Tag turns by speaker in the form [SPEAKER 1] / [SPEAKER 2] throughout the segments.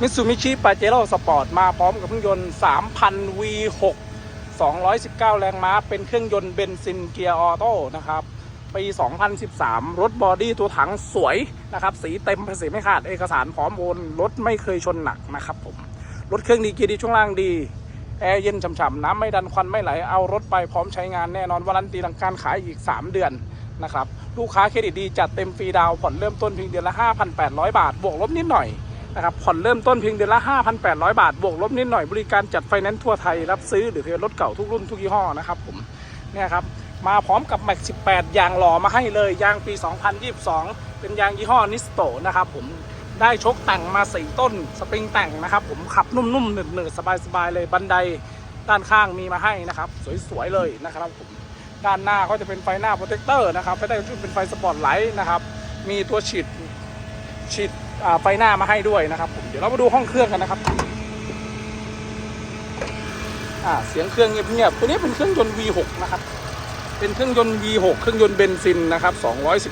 [SPEAKER 1] มิตซูมิชิปาเจโร่สปอร์ตมาพร้อมกับเครื่องยนต์ 3,000 V6 219 แรงม้า เป็นเครื่องยนต์เบนซินเกียร์ออโต้นะครับ ปี 2013 รถบอดี้ตัวถังสวยนะครับ สีเต็มภาษีไม่ขาด เอกสารพร้อมโอน รถไม่เคยชนหนักนะครับผม รถเครื่องดีเกียร์ดีช่วงล่างดี แอร์เย็นฉ่ำๆ น้ำไม่ดันควันไม่ไหล เอารถไปพร้อมใช้งานแน่นอนวารันตีหลังการขายอีก 3 เดือนนะครับ ลูกค้าเครดิตดีจัดเต็มฟรีดาวผ่อนเริ่มต้นเพียงเดือนละ 5,800 บาท บวกลบนิดหน่อย นะครับผ่อนเริ่มต้นเพียงเดือนละ 5,800 บาท บวกลบนิดหน่อยบริการจัดไฟแนนซ์ทั่วไทย รับซื้อหรือเทรถเก่าทุกรุ่นทุกยี่ห้อนะครับผมเนี่ยครับมาพร้อมกับแม็ก18 ยางหล่อมาให้เลยยางปี 2022 เป็นยางยี่ห้อนิสโตนะครับผมได้ชกแต่งมา4ต้นสปริงแต่งนะครับผมขับนุ่มๆหนืดๆสบายๆเลยบันไดด้านข้างมีมาให้นะครับ สวยๆเลยนะครับผมด้านหน้าก็จะเป็นไฟหน้าโปรเทคเตอร์นะครับไฟใต้ชุดเป็นไฟสปอตไลท์นะครับมีตัวฉีดฉีด ไฟหน้ามาให้ด้วยนะครับผมเดี๋ยวเรามาดูห้องเครื่องกันนะครับเสียงเครื่องเงียบๆตัวนี้เป็นเครื่องยนต์ V6 นะครับ เป็นเครื่องยนต์ V6 เครื่องยนต์เบนซินนะครับ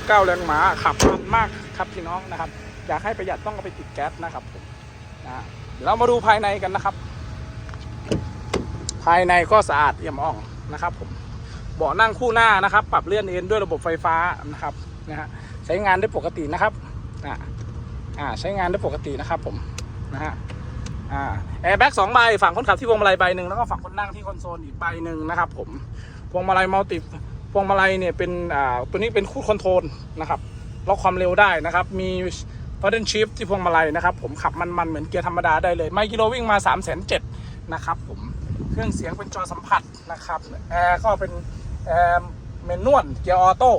[SPEAKER 1] 219 แรงม้าขับมันมากครับพี่น้องนะครับ อยากให้ประหยัดต้องเอาไปติดแก๊สนะครับผมนะเดี๋ยวเรามาดูภายในกันนะครับ ภายในก็สะอาดเอี่ยมอ่องนะครับผมเบาะนั่งคู่หน้านะครับ ปรับเลื่อนเอ็นด้วยระบบไฟฟ้านะครับนะฮะใช้งานได้ปกตินะครับอ่า อ่าใช้งานได้ปกตินะครับผมนะฮะอ่าแอร์แบ็กสองใบฝั่งคนขับที่พวงมาลัยใบหนึ่งแล้วก็ฝั่งคนนั่งที่คอนโซลอีกใบหนึ่งนะครับผมพวงมาลัยมัลติพวงมาลัยเนี่ยเป็นอ่าตัวนี้เป็นคู่คอนโทรลนะครับล็อกความเร็วได้นะครับ มี paddle shift ที่พวงมาลัยนะครับ ผมขับมันๆเหมือนเกียร์ธรรมดาได้เลย ไม่กิโลวิ่งมา 3 7 0 0 0นะครับผมเครื่องเสียงเป็นจอสัมผัสนะครับแอร์ก็เป็นแอร์เมนนวลเกียร์ออโต้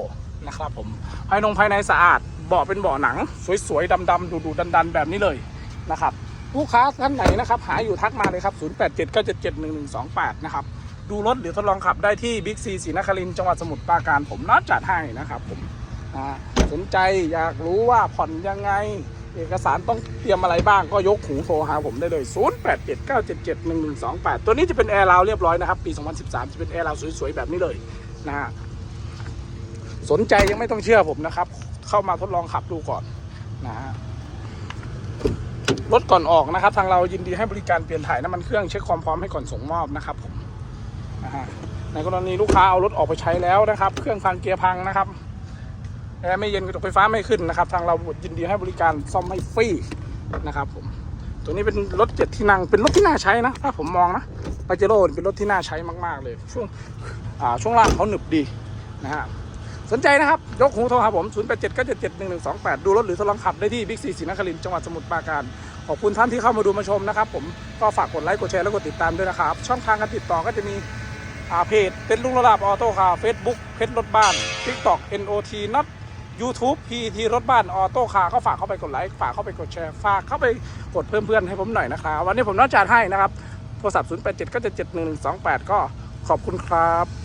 [SPEAKER 1] นะครับผมภายนงภายในสะอาด เบาะเป็นเบาะหนัง สวยๆดำๆดูๆดันๆ แบบนี้เลยนะครับลูกค้าท่านไหนนะครับ หาอยู่ทักมาเลยครับ 0879771128 นะครับ ดูรถหรือทดลองขับได้ที่บิ๊กซีศรีนครินทร์จังหวัดสมุทรปราการผมนัดจัดให้นะครับผมสนใจอยากรู้ว่าผ่อนยังไง เอกสารต้องเตรียมอะไรบ้างก็ยกหูโทรหาผมได้เลย 0879771128 ตัวนี้จะเป็นแอร์ราวเรียบร้อยนะครับ ปี 2013 จะเป็นแอร์ราวสวยๆ แบบนี้เลยนะฮะสนใจยังไม่ต้องเชื่อผมนะครับ เข้ามาทดลองขับดูก่อนนะฮะรถก่อนออกนะครับ ทางเรายินดีให้บริการเปลี่ยนถ่ายน้ำมันเครื่องเช็คความพร้อมให้ก่อนส่งมอบนะครับผมนะฮะในกรณีลูกค้าเอารถออกไปใช้แล้วนะครับ เครื่องพังเกียร์พังนะครับแอร์ไม่เย็นกระจกไฟฟ้าไม่ขึ้นนะครับ ทางเรายินดีให้บริการซ่อมให้ฟรีนะครับผมตัวนี้เป็นรถเจ็ดที่นั่งเป็นรถที่น่าใช้นะ ถ้าผมมองนะปาเจโร่เป็นรถที่น่าใช้มาก ๆ เลย ช่วงช่วงล่างเขาหนึบดีนะฮะ สนใจนะครับ ยกหูโทรหาผม 0 8 7 9 7 7 1 1 2 8 ดูรถหรือทดลองขับได้ที่บิ๊กซีศรีนครินทร์จังหวัดสมุทรปราการ ขอบคุณท่านที่เข้ามาดูมาชมนะครับ ผมก็ฝากกดไลค์กดแชร์และกดติดตามด้วยนะครับ ช่องทางการติดต่อก็จะมีอ่าเพจเป็นลุงระดับออโต้คาร์เฟซบุ๊กเพจรถบ้าน TikTok NOT นัด YouTube PT รถบ้านออโต้คาร์ก็ฝากเข้าไปกดไลค์ฝากเข้าไปกดแชร์ฝากเข้าไปกดเพิ่มเพื่อนให้ผมหน่อยนะครับวันนี้ผมนัดจัดให้นะครับโทรศัพท์ 0 8 7 9 7 7 1 1 2 8 ก็ขอบคุณครับ